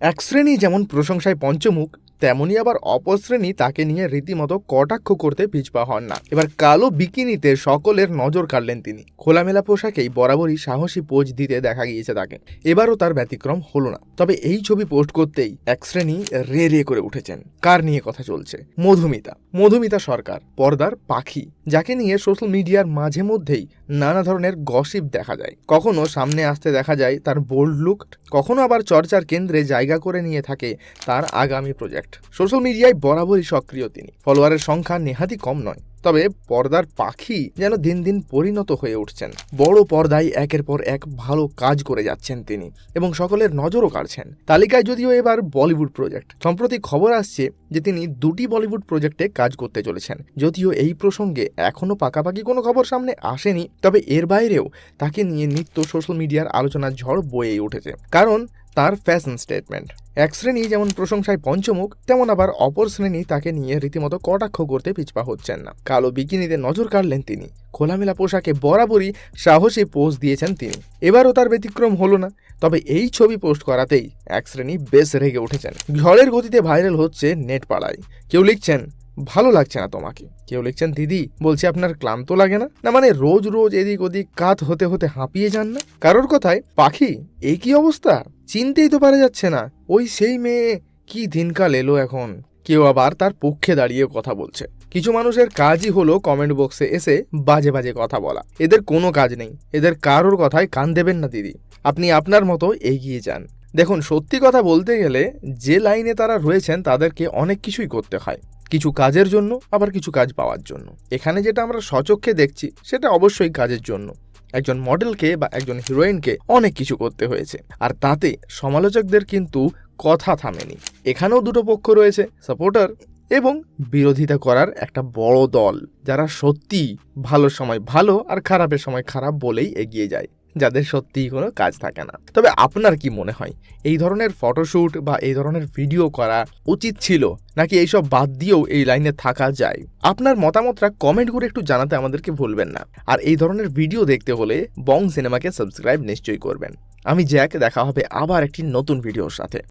এক শ্রেণি যেমন প্রশংসায় পঞ্চমুখ, তেমনি আবার অপশ্রেণী তাকে নিয়ে রীতিমতো কটাক্ষ করতে পিছপা হন না। এবার কালো বিকিনিতে সকলের নজর কাড়লেন তিনি। খোলামেলা পোশাকেই বরাবরই সাহসী পোজ দিতে দেখা গিয়েছে তাকে। এবারও তার ব্যতিক্রম হলো না। তবে এই ছবি পোস্ট করতেই এক শ্রেণি রে রে করে উঠেছেন। কার নিয়ে কথা চলছে? মধুমিতা। মধুমিতা সরকার, পর্দার পাখি, যাকে নিয়ে সোশ্যাল মিডিয়ার মাঝে মধ্যেই নানা ধরনের গসিপ দেখা যায়। কখনো সামনে আসতে দেখা যায় তার বোল্ড লুক কখনো আবার চর্চার কেন্দ্রে জায়গা করে নিয়ে থাকে তার আগামী প্রজেক্ট সোশ্যাল মিডিয়ায় বরাবরই সক্রিয় তিনি। ফলোয়ারের সংখ্যা নেহাতি কম নয়। তবে পর্দার পাখি যেন দিন দিন পরিণত হয়ে উঠছেন। বড় পর্দায় একের পর এক ভালো কাজ করে যাচ্ছেন তিনি এবং সকলের নজরও কাড়ছেন। তালিকায় যদিও এবার বলিউড প্রজেক্ট। সম্প্রতি খবর আসছে যে তিনি দুটি বলিউড প্রজেক্টে কাজ করতে চলেছেন। যদিও এই প্রসঙ্গে এখনও পাকাপাকি কোনো খবর সামনে আসেনি, তবে এর বাইরেও তাকে নিয়ে নিত্য সোশ্যাল মিডিয়ার আলোচনার ঝড় বয়েই উঠেছে। কারণ তার ফ্যাশন স্টেটমেন্ট এক শ্রেণি যেমন প্রশংসায় পঞ্চমুখ, তেমন আবার অপর শ্রেণি তাকে নিয়ে রীতিমতো কটাক্ষ করতে পিছপা হচ্ছেন না। কালো বিকিনিতে নজর কাড়লেন তিনি। খোলামেলা পোশাকে বরাবরই সাহসী পোস্ট দিয়েছেন তিনি। এবারও তার ব্যতিক্রম হলো না। তবে এই ছবি পোস্ট করাতেই এক শ্রেণি বেশ রেগে উঠেছেন। ঝড়ের গতিতে ভাইরাল হচ্ছে নেট পাড়ায় কেউ লিখছেন, ভালো লাগছে না তোমাকে। কেউ লিখছেন, দিদি, বলছে আপনার ক্লান্ত লাগে না? না মানে রোজ রোজ এদিক ওদিক কাত হতে হতে হাঁপিয়ে যান না? কারোর কথায়, পাখি এই কি অবস্থা? চিনতেই তো পারা যাচ্ছে না, ওই সেই মেয়ে কি দিনকাল এলো এখন। কেউ আবার তার পক্ষে দাঁড়িয়ে কথা বলছে। কিছু মানুষের কাজই হলো কমেন্ট বক্সে এসে বাজে বাজে কথা বলা। এদের কোনো কাজ নেই। এদের কারোর কথায় কান দেবেন না, দিদি। আপনি আপনার মতো এগিয়ে যান। দেখুন, সত্যি কথা বলতে গেলে যে লাইনে তারা রয়েছেন, তাদেরকে অনেক কিছুই করতে হয়। কিছু কাজের জন্য, আবার কিছু কাজ পাওয়ার জন্য। এখানে যেটা আমরা সচক্ষে দেখছি, সেটা অবশ্যই কাজের জন্য। একজন মডেলকে বা একজন হিরোইনকে অনেক কিছু করতে হয়েছে। আর তাতে সমালোচকদের কিন্তু কথা থামেনি। এখানেও দুটো পক্ষ রয়েছে, সাপোর্টার এবং বিরোধিতা করার একটা বড় দল, যারা সত্যি ভালো সময় ভালো আর খারাপের সময় খারাপ বলেই এগিয়ে যায়। যাদের সত্যিই কোনো কাজ থাকে না। তবে আপনার কি মনে হয়, এই ধরনের ফটোশ্যুট বা এই ধরনের ভিডিও করা উচিত ছিল, নাকি এইসব বাদ দিয়েও এই লাইনে থাকা যায়? আপনার মতামতটা কমেন্ট করে একটু জানাতে আমাদেরকে ভুলবেন না। আর এই ধরনের ভিডিও দেখতে হলে বং সিনেমাকে সাবস্ক্রাইব নিশ্চয়ই করবেন। আমি জ্যাক দেখা হবে আবার একটি নতুন ভিডিওর সাথে।